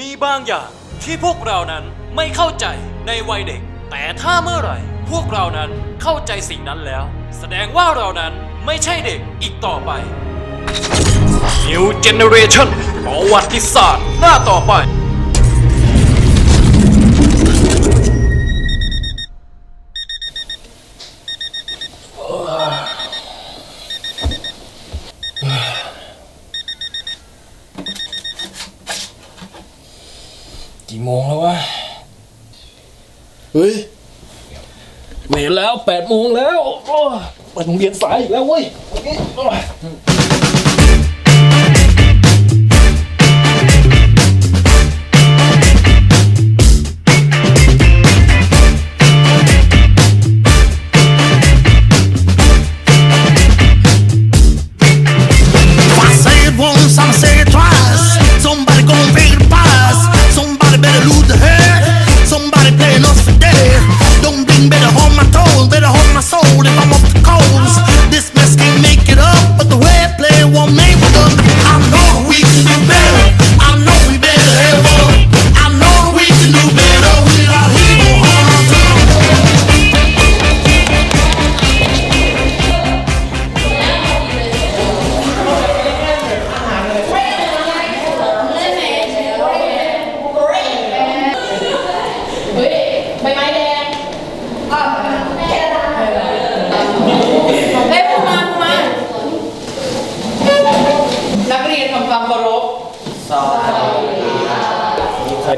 มีบางอย่างที่พวกเรานั้นไม่เข้าใจในวัยเด็ก แต่ถ้าเมื่อไหร่ พวกเรานั้นเข้าใจสิ่งนั้นแล้ว แสดงว่าเรานั้นไม่ใช่เด็กอีกต่อไป New Generation ประวัติศาสตร์หน้าต่อไป กี่โมงแล้ววะ เฮ้ยเวรแล้วแปดโมงแล้วโอ้ยไปโรงเรียนสายอีกแล้วเว้ย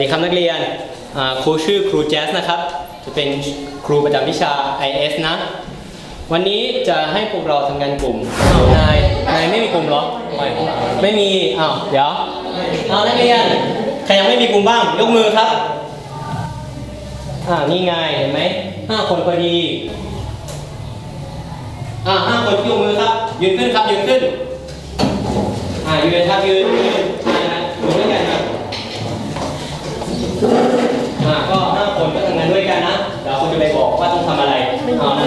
ดีครับนักเรียนอ่าครูชื่อครูแจ๊สนะครับ จะเป็นครูประจำวิชา IS นะ วันนี้จะให้พวกเราทำงานกลุ่มอ้าวนายนายไม่มีกลุ่มเหรอไม่ไม่มีอ้าวเดี๋ยวเอานักเรียนใครยังไม่มีกลุ่มบ้างยกมือครับอ่านี่ไงเห็นไหมห้าคนพอดีอ่าห้าคนยกมือครับยืนขึ้นครับยืนขึ้นอ่ายืนครับยืนยืนอ่านะอยู่ด้วยกันครับ อ่าก็ห้าคนก็ทำงาน ด้วยกันนะ เดี๋ยวคุณจะไปบอกว่าต้องทำอะไรเอานะ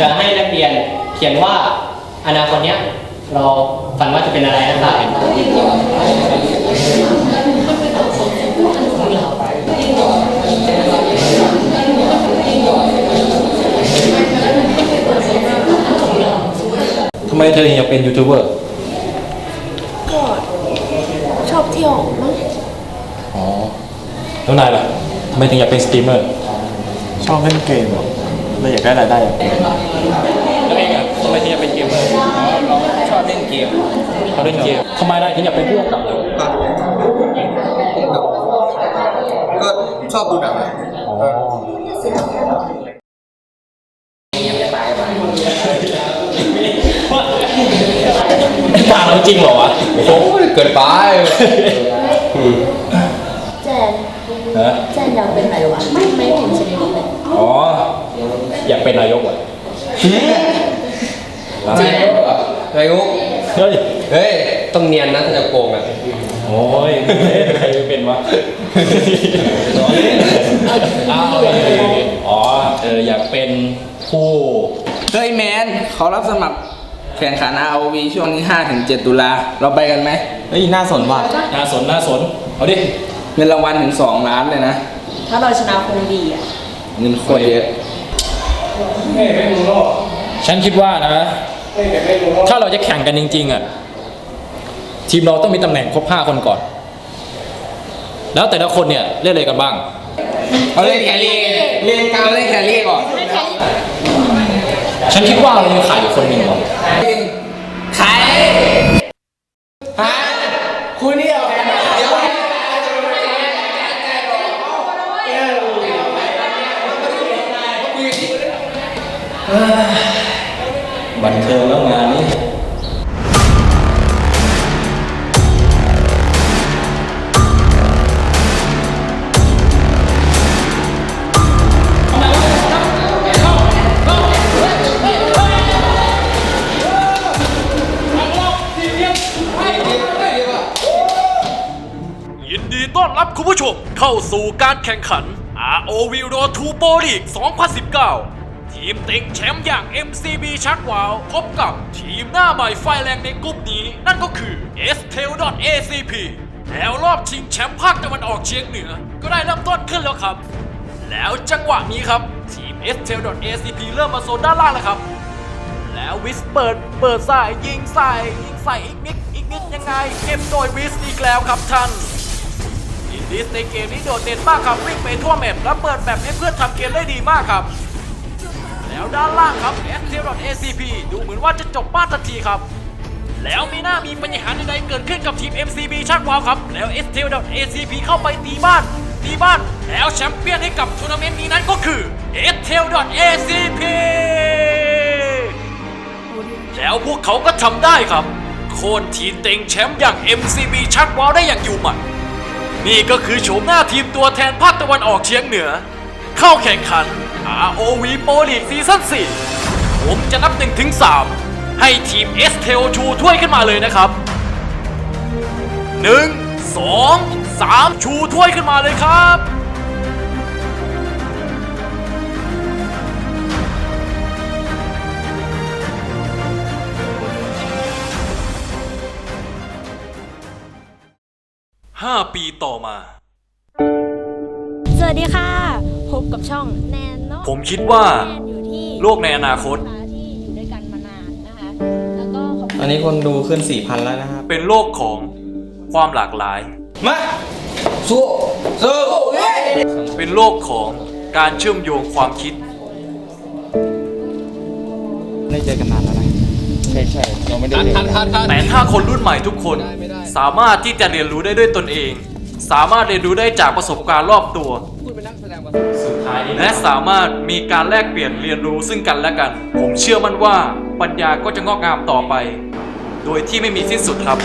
จะให้นักเรียนเขียนว่าอนาคตเนี้ยเราฝันว่าจะเป็นอะไรนะครับทำไมเธอถึงอยากเป็นยูทูบเบอร์ก็ชอบเที่ยวมั้งอ๋อแล้วนายล่ะทำไมถึงอยากเป็นสตรีมเมอร์ ชอบเล่นเกมอะเลยอยากได้รายได้จากเกมแล้วเองอะทำไมถึงอยากเป็นเกมเมอร์ชอบเล่นเกมเขาเล่นเกมทำไมนายถึงอยากเป็นผู้กำกับก็ชอบดูหนังอะอ๋อตาเราจริงเหรอวะ โอ้ยเกินไป แจน ฮะ แจนอยากเป็นอะไรวะ ไม่ไม่เห็นชนิดเลย อ๋อ อยากเป็นนายกอะจริงนายกเฮ้ยเฮ้ย ต้องเนียนนะถ้าจะโกงอะโอ้ยใครจะเป็นวะอ้าวอ๋อเอออยากเป็นผู้เฮ้ยแมนเขารับสมัครแข่งขัน ROV ช่วงนี้5ถึง7ตุลา เราไปกันไหมเฮ้ยน่าสนว่ะน่าสนน่าสน เอาดิเงินรางวัลถึง 2 ล้านเลยนะ ถ้าเราชนะคงดีอะ เงินโคตรเยอะ ฉันคิดว่านะถ้าเราจะแข่งกันจริง ๆอะทีมเราต้องมีตำแหน่งครบ5คนก่อน แล้วแต่ละคนเนี่ยเล่นอะไรกันบ้าง เอาเล่นแครี่เล่นกลางเล่นแครี่ก่อน ฉันคิดว่าเรายังขาดอยู่คนหนึ่งว่ะใค บันเทิงแล้วงานนี้ยินดีต้อนรับคุณผู้ชมเข้าสู่การแข่งขัน ROV Road to Pro League 2019 ทีมเต็งแชมป์อย่าง MCB ชักวาวพบกับทีมหน้าใหม่ไฟแรงในกลุ่มนี้ นั่นก็คือ s t e l ACP แล้วรอบชิงแชมป์ภาคตะวันออกเฉียงเหนือ ก็ได้เริ่มต้นขึ้นแล้วครับ แล้วจังหวะนี้ครับ ทีม s t e l ACP เริ่มมาโซนด้านล่างแล้วครับ แล้ววิสเปิดเปิดใส่ยิงใส่ยิงใส่อีกนิดอีกนิดยังไง เก็บโดยวิสอีกแล้วครับท่านอินดิสในเกมนี้โดดเด่นมากครับวิ่งไปทั่วแมปและเปิดแบบให้เพื่อนทำเกมได้ดีมากครับ แล้วด้านล่างครับ s t e l ACP ดูเหมือนว่าจะจบบ้านทันทีครับ แล้วมีหน้ามีปัญหาใดๆเกิดขึ้นกับทีม MCB ชักวาวครับ แล้ว s t l ACP เข้าไปตีบ้านตีบ้าน แล้วแชมป์เปี้ยนให้กับทัวร์นาเมนต์นี้นั้นก็คือ s t l ACP แล้วพวกเขาก็ทำได้ครับโค่นทีมเต็งแชมป์อย่าง MCB ชักวาวได้อย่างอยู่หมัดนี่ก็คือโฉมหน้าทีมตัวแทนภาคตะวันออกเฉียงเหนือ เข้าแข่งขัน ROV Pro League ซีซั่น4ผมจะนับ1ถึง3ให้ทีม s t e l ชูถ้วยขึ้นมาเลยนะครับ 1 2 3 ชูถ้วยขึ้นมาเลยครับ5 ปีต่อมา สวัสดีค่ะ บกับช่องแนนเนาะผมคิดว่า แนนอยู่ที่โลกในอนาคตที่อยู่ด้วยกันมานานนะคะ แล้วก็ขอบตอนนี้คนดูขึ้น 4,000 แล้วนะครับ เป็นโลกของความหลากหลาย มาสู้สู้เป็นโลกของการเชื่อมโยงความคิด ได้เจอกันนานแล้วนะ ใช่ใช่เราไม่ได้เจอกันแต่ถ้าคนรุ่นใหม่ทุกคน สามารถที่จะเรียนรู้ได้ด้วยตนเอง สามารถเรียนรู้ได้จากประสบการณ์รอบตัว และสามารถมีการแลกเปลี่ยนเรียนรู้ซึ่งกันและกัน ผมเชื่อมั่นว่าปัญญาก็จะงอกงามต่อไป โดยที่ไม่มีสิ้นสุดครับ